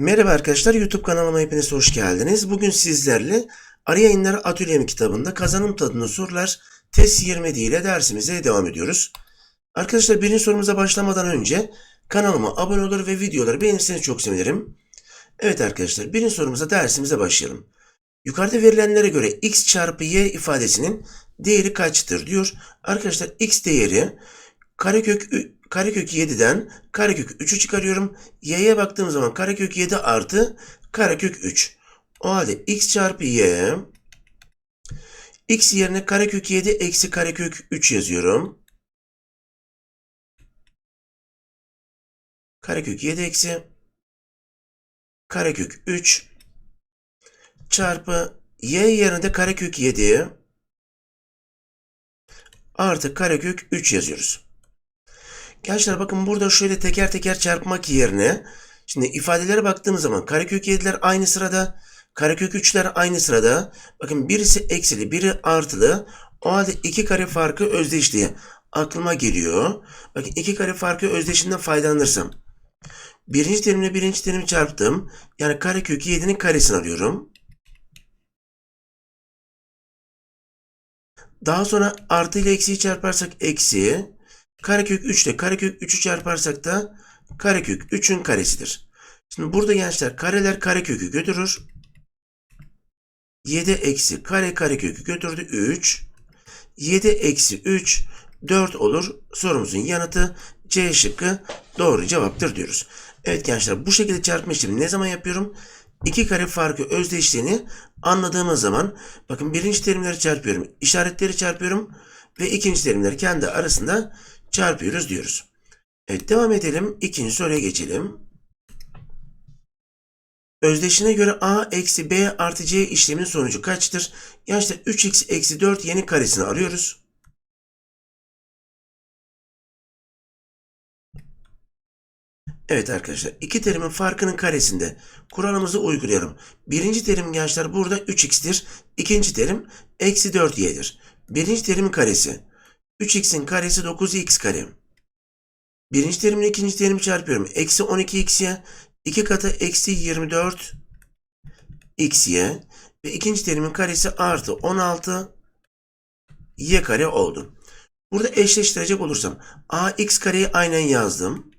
Merhaba arkadaşlar, YouTube kanalıma hepiniz hoş geldiniz. Bugün sizlerle Arı Yayınları Atölyem kitabında kazanım tadında sorular test 20 ile dersimize devam ediyoruz. Arkadaşlar birinci sorumuza başlamadan önce kanalıma abone olur ve videoları beğenirseniz çok sevinirim. Evet arkadaşlar birinci sorumuza dersimize başlayalım. Yukarıda verilenlere göre x çarpı y ifadesinin değeri kaçtır diyor. Arkadaşlar x değeri karekök karekök 7'den karekök 3'ü çıkarıyorum. Y'ye baktığım zaman karekök 7 artı karekök 3. O halde x çarpı y x yerine karekök 7 eksi karekök 3 yazıyorum. Karekök 7 eksi karekök 3 çarpı y yerine de karekök 7 artı karekök 3 yazıyoruz. Gençler bakın burada şöyle teker teker çarpmak yerine şimdi ifadelere baktığımız zaman karekök 7'ler aynı sırada, karekök 3'ler aynı sırada. Bakın birisi eksili, biri artılı. O halde iki kare farkı özdeşliği aklıma geliyor. Bakın iki kare farkı özdeşinden faydalanırsam. Birinci terimle birinci terimi çarptım. Yani karekök 7'nin karesini alıyorum. Daha sonra artı ile eksiyi çarparsak eksi. Karekök 3 ile karekök 3'ü çarparsak da karekök 3'ün karesidir. Şimdi burada gençler kareler karekökü götürür. 7 eksi kare karekökü götürdü 3. 7 eksi 3 4 olur. Sorumuzun yanıtı C şıkkı doğru cevaptır diyoruz. Evet gençler bu şekilde çarpma işlemi ne zaman yapıyorum? İki kare farkı özdeşliğini anladığımız zaman bakın birinci terimleri çarpıyorum. işaretleri çarpıyorum ve ikinci terimleri kendi arasında çarpıyoruz diyoruz. Evet devam edelim. İkinci soruya geçelim. Özdeşine göre a eksi b artı c işleminin sonucu kaçtır? Gençler 3x eksi 4 yeni karesini arıyoruz. Evet arkadaşlar iki terimin farkının karesinde kuralımızı uygulayalım. Birinci terim gençler burada 3x'tir. İkinci terim eksi 4y'dir. Birinci terimin karesi 3x'in karesi 9x kare. Birinci terimle ikinci terimi çarpıyorum. Eksi 12x'ye 2 katı eksi 24 x'ye ve ikinci terimin karesi artı 16 y kare oldu. Burada eşleştirecek olursam ax kareyi aynen yazdım.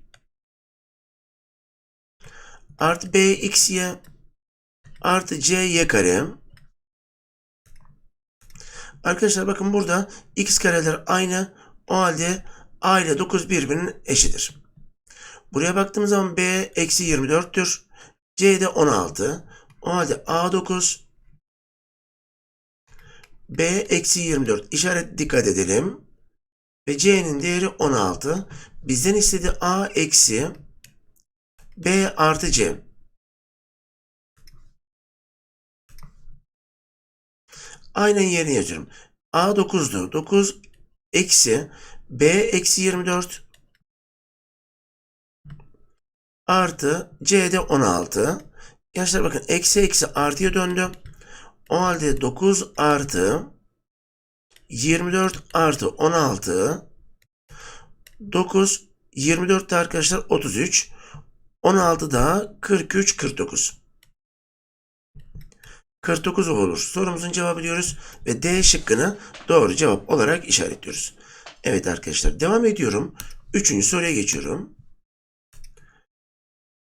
Artı bxy artı cy kare. Arkadaşlar bakın burada x kareler aynı. O halde a ile 9 birbirinin eşidir. Buraya baktığımız zaman b eksi 24'tür. c de 16. O halde a 9 b eksi 24 işaret dikkat edelim. Ve c'nin değeri 16. Bizden istediği a eksi b artı c. Aynen yerine yazıyorum. A 9'du. 9 eksi B eksi 24 artı C de 16. Gençler bakın eksi eksi artıya döndü. O halde 9 artı 24 artı 16 9 24 de arkadaşlar 33 16 daha 43 49 49 olur. Sorumuzun cevabı diyoruz ve D şıkkını doğru cevap olarak işaretliyoruz. Evet arkadaşlar devam ediyorum. Üçüncü soruya geçiyorum.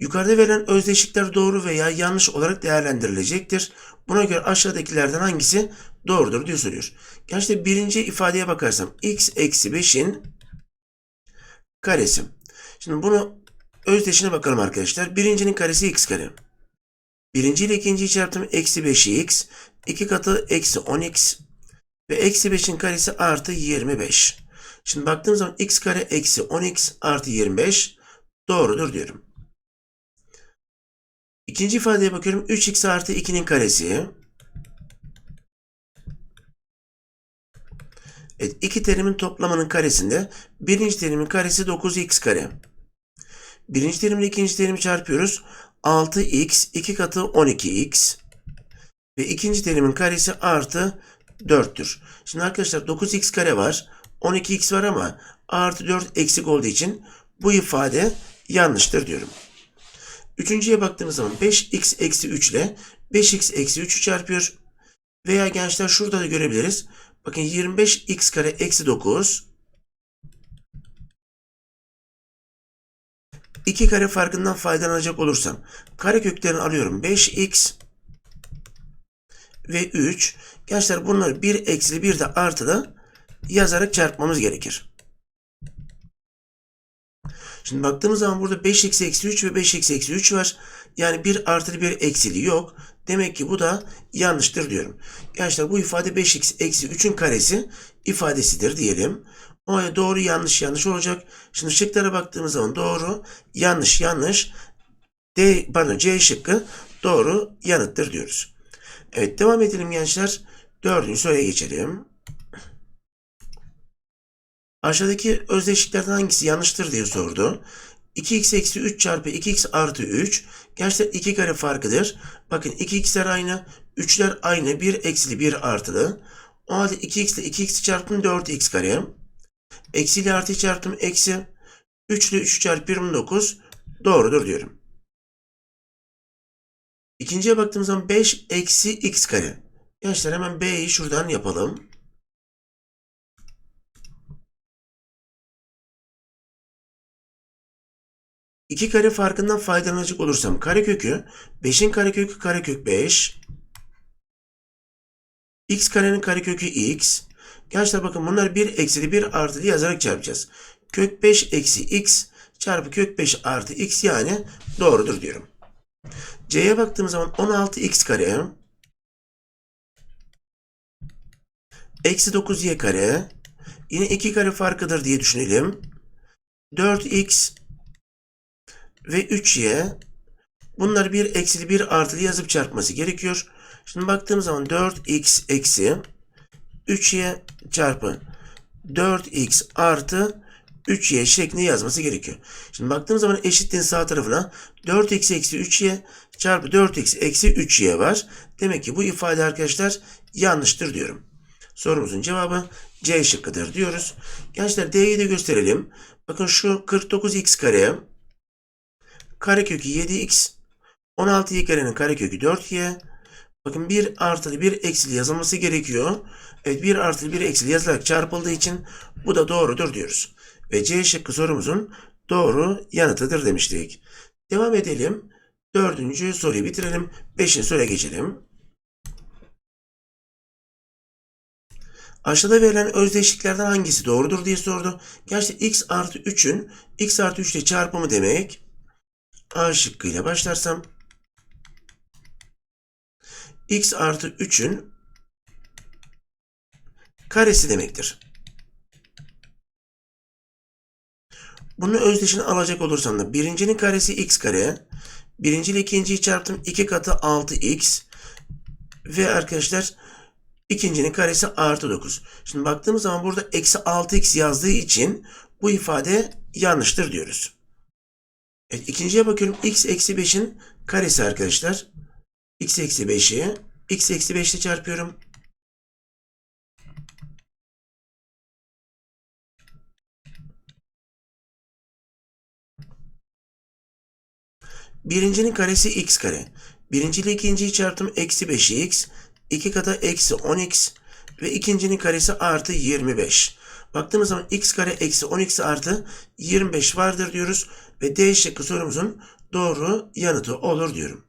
Yukarıda verilen özdeşlikler doğru veya yanlış olarak değerlendirilecektir. Buna göre aşağıdakilerden hangisi doğrudur diye soruyor. Gençler birinci ifadeye bakarsam x eksi 5'in karesi. Şimdi bunu özdeşine bakalım arkadaşlar. Birincinin karesi x kare. Birinci ile ikinciyi çarptım. Eksi 5x. 2 katı eksi 10x. Ve eksi 5'in karesi artı 25. Şimdi baktığım zaman x kare eksi 10x artı 25 doğrudur diyorum. İkinci ifadeye bakıyorum. 3x artı 2'nin karesi. Evet, iki terimin toplamının karesinde birinci terimin karesi 9x kare. Birinci terimle ikinci terimi çarpıyoruz. 6x 2 katı 12x ve ikinci terimin karesi artı 4'tür. Şimdi arkadaşlar 9x kare var. 12x var ama artı 4 eksik olduğu için bu ifade yanlıştır diyorum. Üçüncüye baktığımız zaman 5x eksi 3 ile 5x eksi 3'ü çarpıyor. Veya gençler şurada da görebiliriz. Bakın 25x kare eksi 9. 2 kare farkından faydalanacak olursam kare köklerini alıyorum. 5x ve 3. Gençler bunları 1 eksi 1 de artılı yazarak çarpmamız gerekir. Şimdi baktığımız zaman burada 5x eksi 3 ve 5x eksi 3 var. Yani bir artılı bir eksili yok. Demek ki bu da yanlıştır diyorum. Gençler bu ifade 5x eksi 3'ün karesi ifadesidir diyelim. O halde doğru yanlış yanlış olacak. Şimdi şıklara baktığımız zaman doğru yanlış yanlış D, pardon C şıkkı doğru yanıttır diyoruz. Evet devam edelim gençler. Dördüncü soruya geçelim. Aşağıdaki özdeşliklerden hangisi yanlıştır diye sordu. 2x eksi 3 çarpı 2x artı 3. Gençler 2 kare farkıdır. Bakın 2x'ler aynı. 3'ler aynı. 1 eksili 1 artılı. O halde 2x ile 2x çarpım 4x kare. Eksi ile artı çarptım eksi. 3 ile 3 çarpı 29 doğrudur diyorum. İkinciye baktığımız zaman 5 eksi x kare. Gençler hemen b'yi şuradan yapalım. İki kare farkından faydalanacak olursam karekökü 5'in karekökü karekök 5 x karenin karekökü x Gençler bakın bunlar 1 eksili 1 artı yazarak çarpacağız. Kök 5 eksi x çarpı kök 5 artı x yani doğrudur diyorum. C'ye baktığımız zaman 16x kare eksi 9y kare yine 2 kare farkıdır diye düşünelim. 4x ve 3y bunlar bir eksili bir artılı yazıp çarpması gerekiyor. Şimdi baktığımız zaman 4x eksi 3y çarpı 4x artı 3y şeklinde yazması gerekiyor. Şimdi baktığımız zaman eşitliğin sağ tarafına 4x eksi 3y çarpı 4x eksi 3y var. Demek ki bu ifade arkadaşlar yanlıştır diyorum. Sorumuzun cevabı C şıkkıdır diyoruz. Gençler D'yi de gösterelim. Bakın şu 49x kare karekökü 7x 16y karenin karekökü 4y Bakın 1 artılı 1 eksili yazılması gerekiyor. Evet 1 artılı 1 eksili yazılarak çarpıldığı için bu da doğrudur diyoruz. Ve C şıkkı sorumuzun doğru yanıtıdır demiştik. Devam edelim. Dördüncü soruyu bitirelim. Beşinci soruya geçelim. Aşağıda verilen özdeşliklerden hangisi doğrudur diye sordu. Gerçi x artı 3'ün x artı 3 ile çarpımı demek. A şıkkıyla başlarsam x artı 3'ün karesi demektir. Bunu özdeşini alacak olursam da birincinin karesi x kare. Birinci ile ikinciyi çarptım. 2 katı 6x. Ve arkadaşlar ikincinin karesi artı 9. Şimdi baktığımız zaman burada eksi 6x yazdığı için bu ifade yanlıştır diyoruz. Evet, ikinciye bakıyorum. x eksi 5'in karesi arkadaşlar. X eksi 5'i x eksi 5 ile çarpıyorum. Birincinin karesi x kare. Birinci ile ikinciyi çarptım. Eksi 5x. 2 kata eksi 10x. Ve ikincinin karesi artı 25. Baktığımız zaman x kare eksi 10x artı 25 vardır diyoruz. Ve D şıkkı sorumuzun doğru yanıtı olur diyorum.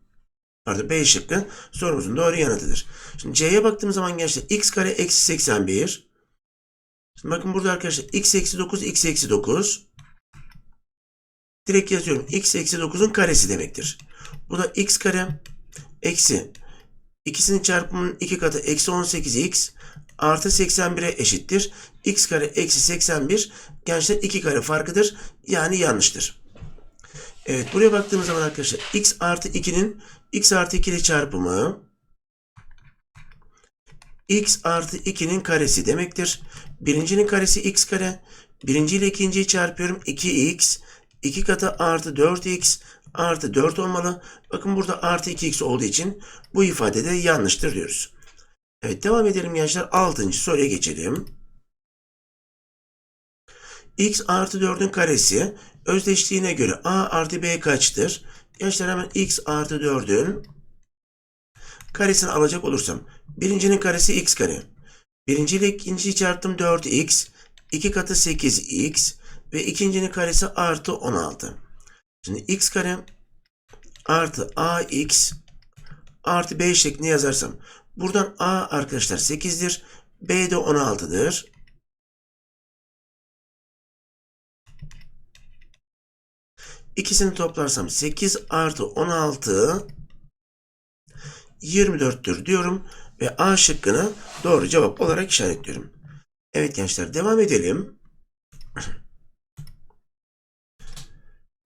Pardon B şıkkı sorumuzun doğru yanıtıdır. Şimdi C'ye baktığımız zaman gençler x kare eksi 81. Şimdi bakın burada arkadaşlar x eksi 9 x eksi 9. Direkt yazıyorum. x eksi 9'un karesi demektir. Bu da x kare eksi ikisinin çarpımının iki katı eksi 18x artı 81'e eşittir. x kare eksi 81 gençler 2 kare farkıdır. Yani yanlıştır. Evet buraya baktığımız zaman arkadaşlar x artı 2'nin x artı 2 ile çarpımı x artı 2'nin karesi demektir. Birincinin karesi x kare. Birinci ile ikinciyi çarpıyorum. 2x. 2 katı artı 4x artı 4 olmalı. Bakın burada artı 2x olduğu için bu ifade de yanlıştır diyoruz. Evet devam edelim gençler. 6. soruya geçelim. x artı 4'ün karesi özdeşliğine göre a artı b kaçtır? Gençler hemen x artı 4'ün karesini alacak olursam. Birincinin karesi x kare. Birinci ile ikinciyi çarptım 4x. 2 katı 8x. Ve ikincinin karesi artı 16. Şimdi x kare artı ax artı b şeklinde yazarsam. Buradan a arkadaşlar 8'dir. b de 16'dır. İkisini toplarsam 8 artı 16 24'tür diyorum ve A şıkkını doğru cevap olarak işaretliyorum. Evet gençler devam edelim.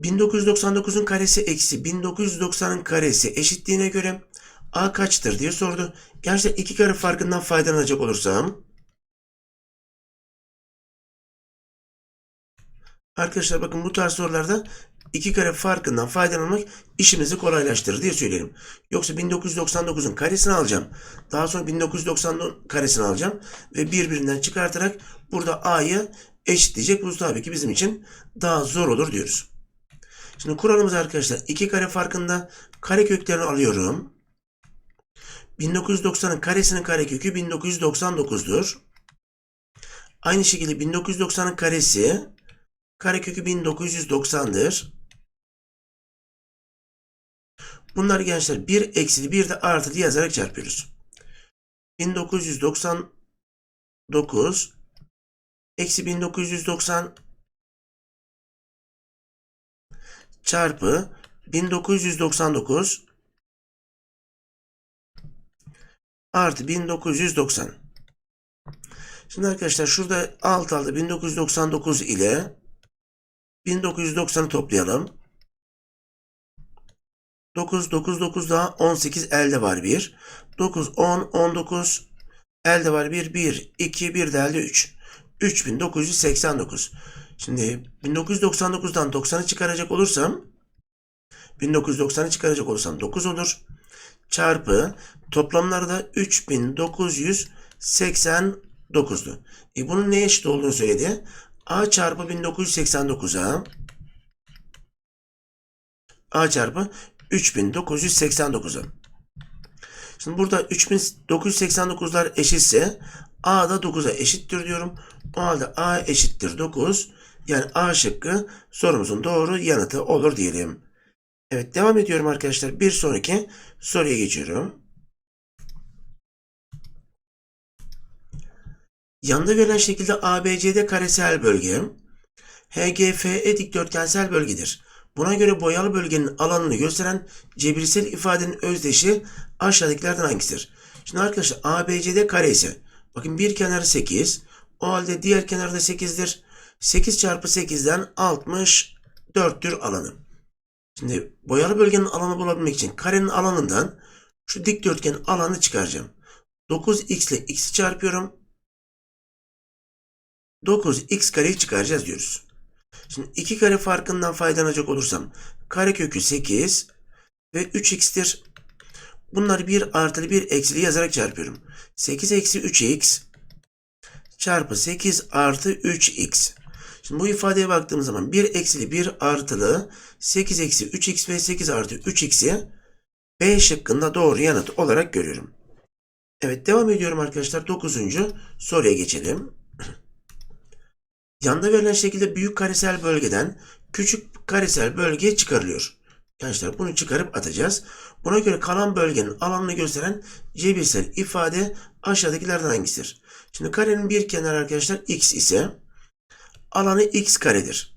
1999'un karesi eksi 1990'ın karesi eşitliğine göre A kaçtır diye sordu. Gençler iki kare farkından faydalanacak olursam Arkadaşlar bakın bu tarz sorularda iki kare farkından faydalanmak işimizi kolaylaştırır diye söyleyelim. Yoksa 1999'un karesini alacağım. Daha sonra 1990'ın karesini alacağım. Ve birbirinden çıkartarak burada A'yı eşitleyecek. Bu tabii ki bizim için daha zor olur diyoruz. Şimdi kuralımız arkadaşlar iki kare farkında kare köklerini alıyorum. 1990'ın karesinin karekökü 1999'dur. Aynı şekilde 1990'ın karesi karekökü 1990'dır. Bunları gençler 1 eksili 1 de artı diye yazarak çarpıyoruz. 1999 eksi 1990 çarpı 1999 artı 1990. Şimdi arkadaşlar şurada alt alta 1999 ile 1990'ı toplayalım. 9, 9, 9 daha 18 elde var 1. 9, 10, 19 elde var 1, 1, 2, 1 de elde 3. 3989. Şimdi 1999'dan 90'ı çıkaracak olursam 1990'ı çıkaracak olursam 9 olur. Çarpı toplamları da 3989'du. E bunun neye eşit olduğunu söyledi. A çarpı 1989'a A çarpı 3989'a. Şimdi burada 3989'lar eşitse A da 9'a eşittir diyorum. O halde A eşittir 9. Yani A şıkkı sorumuzun doğru yanıtı olur diyelim. Evet devam ediyorum arkadaşlar. Bir sonraki soruya geçiyorum. Yanda verilen şekilde ABCD karesel bölge HGFE dikdörtgensel bölgedir. Buna göre boyalı bölgenin alanını gösteren cebirsel ifadenin özdeşi aşağıdakilerden hangisidir? Şimdi arkadaşlar ABCD kare ise bakın bir kenarı 8 o halde diğer kenarı da 8'dir. 8 çarpı 8'den 64'tür alanı. Şimdi boyalı bölgenin alanı bulabilmek için karenin alanından şu dikdörtgenin alanı çıkaracağım. 9x ile x'i çarpıyorum. 9x kareyi çıkaracağız diyoruz. Şimdi iki kare farkından faydalanacak olursam karekökü 8 ve 3x'tir. Bunları 1 artılı 1 eksili yazarak çarpıyorum. 8 eksi 3x çarpı 8 artı 3x. Şimdi bu ifadeye baktığımız zaman 1 eksili 1 artılı 8 eksi 3x ve 8 artı 3x'i B şıkkında doğru yanıt olarak görüyorum. Evet devam ediyorum arkadaşlar. 9. soruya geçelim. Yanda verilen şekilde büyük karesel bölgeden küçük karesel bölge çıkarılıyor. Gençler bunu çıkarıp atacağız. Buna göre kalan bölgenin alanını gösteren cebirsel ifade aşağıdakilerden hangisidir? Şimdi karenin bir kenarı arkadaşlar x ise alanı x karedir.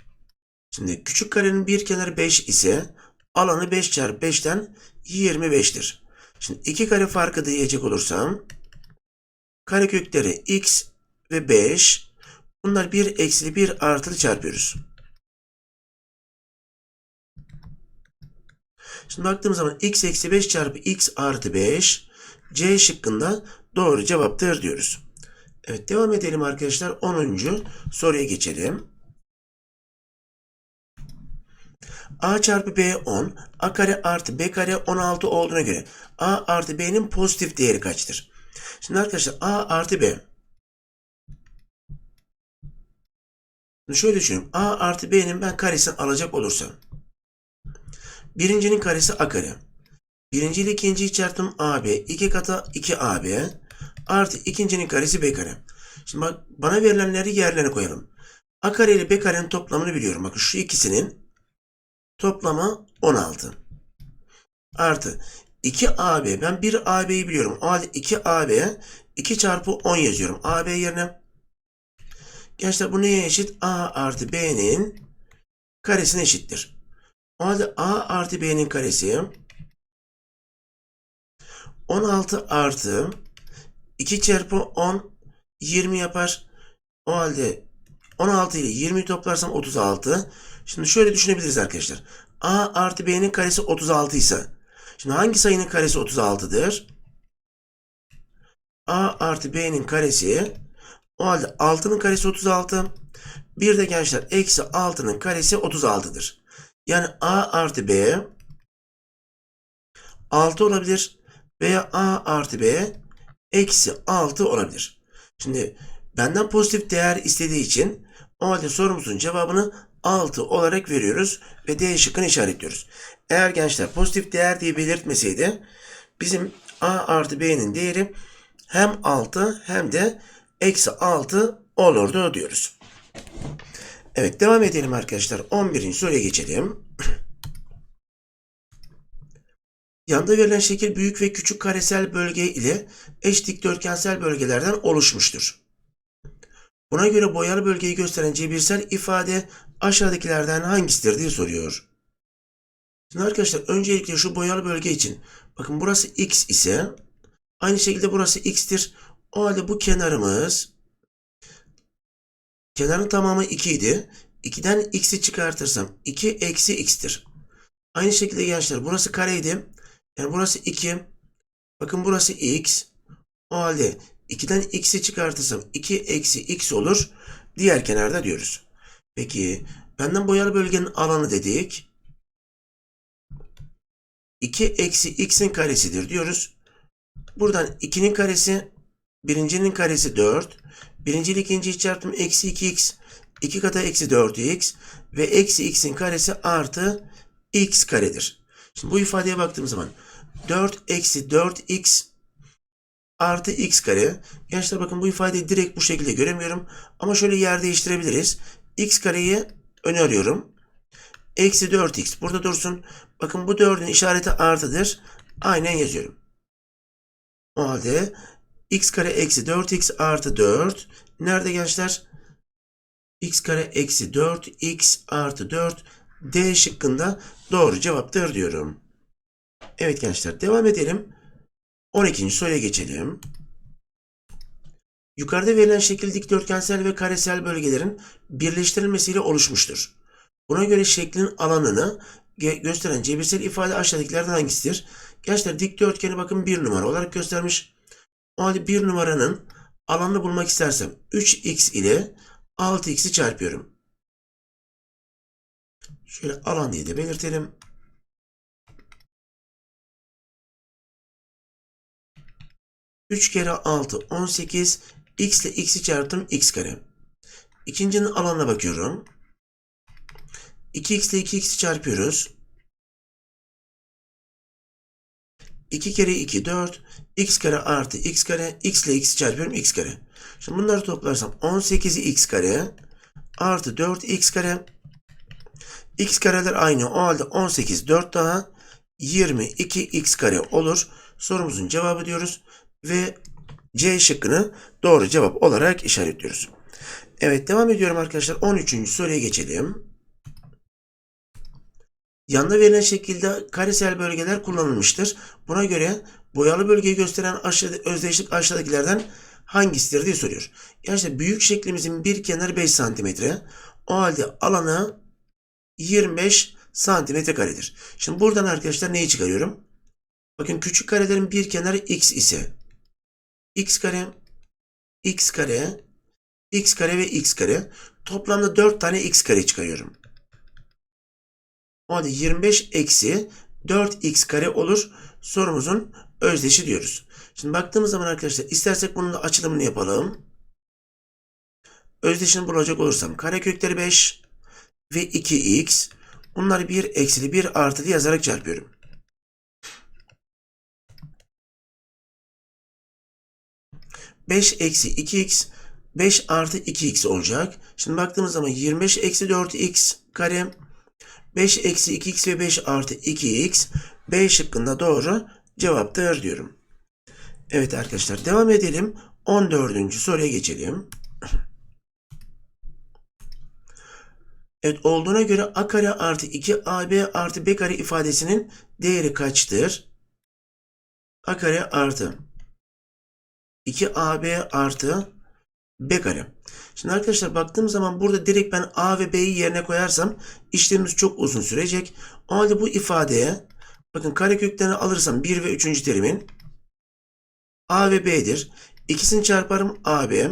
Şimdi küçük karenin bir kenarı 5 ise alanı 5 çarpı 5'ten 25'tir. Şimdi iki kare farkı diyecek olursam karekökleri x ve 5 bunlar 1 eksili 1 artılı çarpıyoruz. Şimdi baktığımız zaman x eksi 5 çarpı x artı 5 C şıkkında doğru cevaptır diyoruz. Evet devam edelim arkadaşlar. 10. soruya geçelim. A çarpı B 10, A kare artı B kare 16 olduğuna göre A artı B'nin pozitif değeri kaçtır? Şimdi arkadaşlar A artı B. Şöyle düşünüyorum. A artı B'nin ben karesini alacak olursam. Birincinin karesi a kare. Birinci ile ikinciyi çarptım AB. 2 kata 2AB. Artı ikincinin karesi B kare. Şimdi bak bana verilenleri yerlerine koyalım. A kare ile B karenin toplamını biliyorum. Bakın şu ikisinin toplamı 16. Artı 2AB. Ben 1AB'yi biliyorum. O halde 2AB 2 çarpı 10 yazıyorum. AB yerine. Gençler bu neye eşit? A artı B'nin karesine eşittir. O halde A artı B'nin karesi 16 artı 2 çarpı 10 20 yapar. O halde 16 ile 20'yi toplarsam 36. Şimdi şöyle düşünebiliriz arkadaşlar. A artı B'nin karesi 36 ise. Şimdi hangi sayının karesi 36'dır? A artı B'nin karesi. O halde 6'nın karesi 36. Bir de gençler eksi 6'nın karesi 36'dır. Yani A artı B 6 olabilir veya A artı B eksi 6 olabilir. Şimdi benden pozitif değer istediği için o halde sorumuzun cevabını 6 olarak veriyoruz ve D şıkkını işaretliyoruz. Eğer gençler pozitif değer diye belirtmeseydi bizim A artı B'nin değeri hem 6 hem de eksi 6 olurdu diyoruz. Evet devam edelim arkadaşlar. 11. soruya geçelim. Yanda verilen şekil büyük ve küçük karesel bölge ile eş dikdörtgensel bölgelerden oluşmuştur. Buna göre boyalı bölgeyi gösteren cebirsel ifade aşağıdakilerden hangisidir diye soruyor. Şimdi arkadaşlar öncelikle şu boyalı bölge için bakın burası x ise aynı şekilde burası x'tir. O halde bu kenarımız kenarın tamamı 2 idi. 2'den x'i çıkartırsam 2 eksi x'tir. Aynı şekilde gençler burası kareydi. Yani burası 2. Bakın burası x. O halde 2'den x'i çıkartırsam 2 eksi x olur. Diğer kenarda diyoruz. Peki benden boyalı bölgenin alanı dedik. 2 eksi x'in karesidir diyoruz. Buradan 2'nin karesi birincinin karesi 4. Birinci ile ikinciyi çarptım eksi 2x. 2 kata eksi 4x ve eksi x'in karesi artı x karedir. Şimdi bu ifadeye baktığım zaman 4 eksi 4x artı x kare. Gençler bakın bu ifadeyi direkt bu şekilde göremiyorum. Ama şöyle yer değiştirebiliriz. x kareyi öne alıyorum. Eksi 4x burada dursun. Bakın bu 4'ün işareti artıdır. Aynen yazıyorum. O halde x kare eksi 4x artı 4. Nerede gençler? x kare eksi 4x artı 4 D şıkkında doğru cevaptır diyorum. Evet gençler devam edelim. 12. soruya geçelim. Yukarıda verilen şekil dikdörtgensel ve karesel bölgelerin birleştirilmesiyle oluşmuştur. Buna göre şeklin alanını gösteren cebirsel ifade aşağıdakilerden hangisidir? Gençler dikdörtgeni bakın 1 numara olarak göstermiş. O halde 1 numaranın alanını bulmak istersem 3x ile 6x'i çarpıyorum. Şöyle alan diye de belirtelim. Üç kere 6 18 x ile x'i çarptım x kare. İkincinin alanına bakıyorum. 2x ile 2x'i çarpıyoruz. 2 kere 2 4 x kare artı x kare x ile x'i çarpıyorum x kare. Şimdi bunları toplarsam 18'i x kare artı 4 x kare x kareler aynı. O halde 18 4 daha 22 x kare olur. Sorumuzun cevabı diyoruz ve C şıkkını doğru cevap olarak işaretliyoruz. Evet devam ediyorum arkadaşlar. 13. soruya geçelim. Yanda verilen şekilde karesel bölgeler kullanılmıştır. Buna göre boyalı bölgeyi gösteren aşağıda, özdeşlik aşağıdakilerden hangisidir diye soruyor. Yani işte büyük şeklimizin bir kenarı 5 santimetre. O halde alanı 25 santimetre karedir. Şimdi buradan arkadaşlar neyi çıkarıyorum? Bakın küçük karelerin bir kenarı x ise x kare, x kare, x kare ve x kare. Toplamda 4 tane x kare çıkarıyorum. O halde 25 eksi 4x kare olur. Sorumuzun özdeşi diyoruz. Şimdi baktığımız zaman arkadaşlar istersek bunun da açılımını yapalım. Özdeşini bulacak olursam karekökleri 5 ve 2x. Bunları 1 eksili 1 artılı yazarak çarpıyorum. Beş eksi 2x 5 artı 2x olacak. Şimdi baktığımız zaman 25 eksi 4x kare 5 eksi 2x ve 5 artı 2x B şıkkında doğru cevaptır diyorum. Evet arkadaşlar devam edelim. 14. soruya geçelim. Evet olduğuna göre a kare artı 2ab artı b kare ifadesinin değeri kaçtır? a kare artı 2ab artı b kare. Şimdi arkadaşlar baktığım zaman burada direkt ben a ve b'yi yerine koyarsam işlemimiz çok uzun sürecek. O halde bu ifadeye bakın kare köklerini alırsam 1 ve 3. terimin a ve b'dir. İkisini çarparım ab.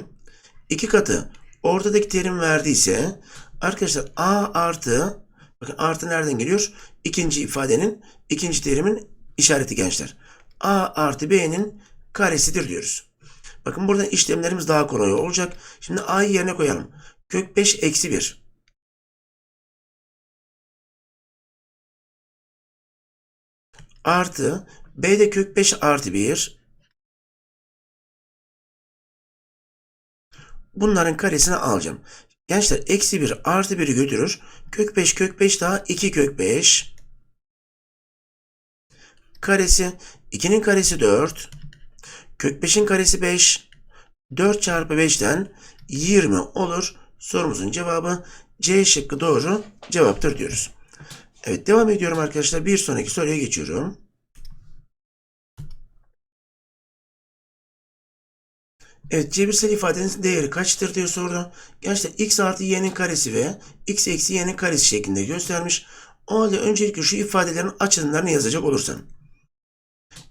2 katı ortadaki terim verdiyse arkadaşlar a artı bakın artı nereden geliyor? İkinci ifadenin ikinci terimin işareti gençler. a artı b'nin karesidir diyoruz. Bakın burada işlemlerimiz daha kolay olacak. Şimdi a'yı yerine koyalım. Kök 5 eksi 1. Artı b de kök 5 artı 1. Bunların karesini alacağım. Gençler eksi 1 artı 1'i götürür. Kök 5 kök 5 daha 2 kök 5. Karesi 2'nin karesi 4. Kök 5'in karesi 5. 4 çarpı 5'ten 20 olur. Sorumuzun cevabı C şıkkı doğru cevaptır diyoruz. Evet devam ediyorum arkadaşlar. Bir sonraki soruya geçiyorum. Evet cebirsel ifadenin değeri kaçtır diye sordu. Gençler x artı y'nin karesi ve x eksi y'nin karesi şeklinde göstermiş. O halde öncelikle şu ifadelerin açılımlarını yazacak olursam.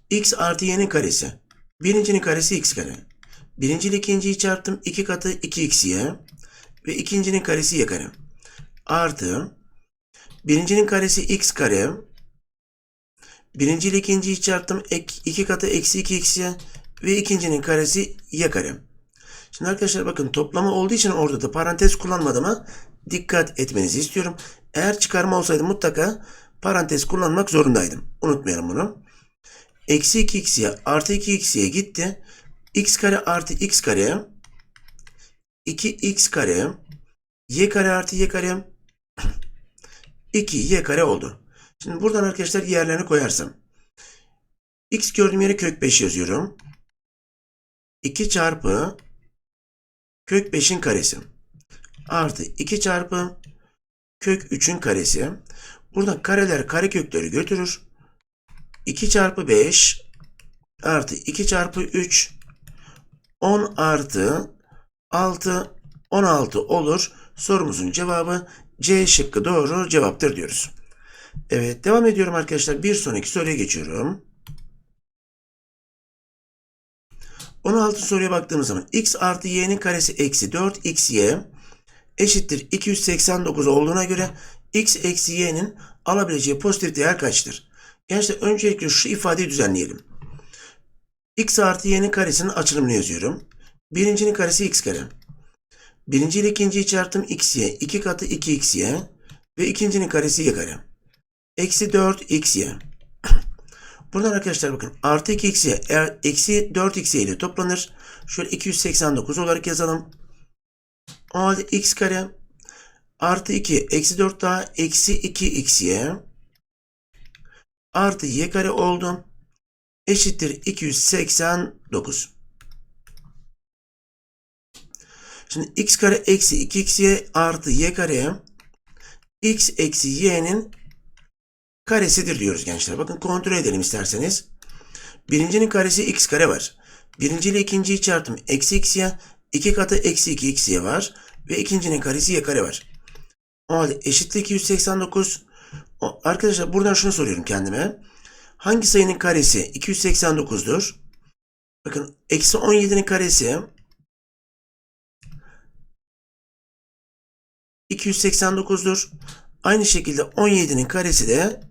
x artı y'nin karesi. Birincinin karesi x kare. Birinci ile ikinciyi çarptım. 2 katı 2xy ve ikincinin karesi y kare. Artı birincinin karesi x kare. Birinci ile ikinciyi çarptım. 2 katı eksi 2xy ve ikincinin karesi y kare. Şimdi arkadaşlar bakın toplama olduğu için orada da parantez kullanmadığıma dikkat etmenizi istiyorum. Eğer çıkarma olsaydı mutlaka parantez kullanmak zorundaydım. Unutmayalım bunu. Eksi 2x'ye artı 2x'ye gitti. x kare artı x kare 2x kare y kare artı y kare 2y kare oldu. Şimdi buradan arkadaşlar yerlerini koyarsam x gördüğüm yere kök 5 yazıyorum. 2 çarpı kök 5'in karesi artı 2 çarpı kök 3'ün karesi. Burada kareler kare kökleri götürür. 2 çarpı 5 artı 2 çarpı 3 10 artı 6 16 olur. Sorumuzun cevabı C şıkkı doğru cevaptır diyoruz. Evet devam ediyorum arkadaşlar. Bir sonraki soruya geçiyorum. 16 soruya baktığımız zaman x artı y'nin karesi eksi 4 xy eşittir 289 olduğuna göre x eksi y'nin alabileceği pozitif değer kaçtır? Gençler öncelikle şu ifadeyi düzenleyelim. x artı y'nin karesinin açılımını yazıyorum. Birincinin karesi x kare. Birinci ile ikinciyi çarptım xy. 2 katı 2xy. Ve ikincinin karesi y kare. Eksi 4xy. Buradan arkadaşlar bakın artı 2x'ye eğer eksi 4x'ye ile toplanır. Şöyle 289 olarak yazalım. O halde x kare artı 2 eksi 4 daha eksi 2x'ye artı y kare oldu. Eşittir 289. Şimdi x kare eksi 2xy artı y kare x eksi y'nin karesidir diyoruz gençler. Bakın kontrol edelim isterseniz. Birincinin karesi x kare var. Birinci ile ikinciyi çarptım. Eksi x'ye 2 katı eksi 2 x'ye var. Ve ikincinin karesi y kare var. O halde eşitlik 289. O, arkadaşlar buradan şunu soruyorum kendime. Hangi sayının karesi 289'dur? Bakın eksi 17'nin karesi 289'dur. Aynı şekilde 17'nin karesi de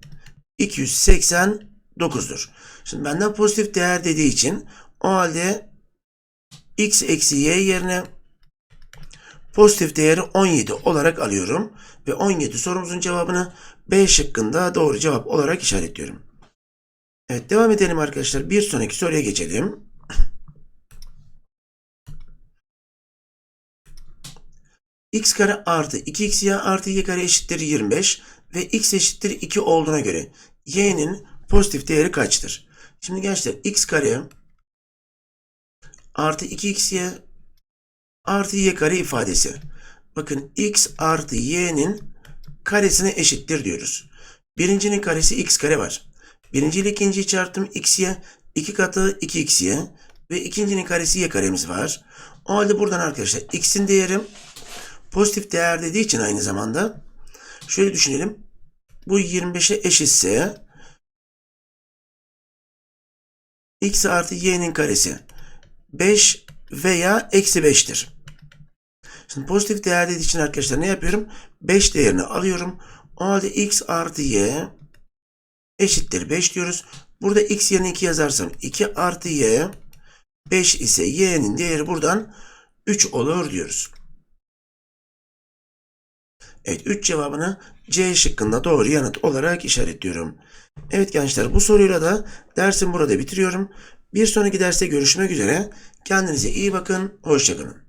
289'dur. Şimdi benden pozitif değer dediği için o halde x eksi y yerine pozitif değeri 17 olarak alıyorum. Ve 17 sorumuzun cevabını B şıkkında doğru cevap olarak işaretliyorum. Evet devam edelim arkadaşlar. Bir sonraki soruya geçelim. X kare artı 2xy artı y kare eşittir 25 ve x eşittir 2 olduğuna göre y'nin pozitif değeri kaçtır? Şimdi gençler x kare artı 2xy artı y kare ifadesi. Bakın x artı y'nin karesine eşittir diyoruz. Birincinin karesi x kare var. Birinci ile ikinciyi çarptım xy 2 katı 2xy ve ikincinin karesi y karemiz var. O halde buradan arkadaşlar x'in değeri pozitif değer dediği için aynı zamanda şöyle düşünelim. Bu 25'e eşitse x artı y'nin karesi 5 veya eksi 5'tir. Şimdi pozitif değer dediği için arkadaşlar ne yapıyorum? 5 değerini alıyorum. O halde x artı y eşittir 5 diyoruz. Burada x yerine 2 yazarsam 2 artı y 5 ise y'nin değeri buradan 3 olur diyoruz. Evet 3 cevabını C şıkkında doğru yanıt olarak işaretliyorum. Evet gençler bu soruyla da dersim burada bitiriyorum. Bir sonraki derste görüşmek üzere. Kendinize iyi bakın. Hoşçakalın.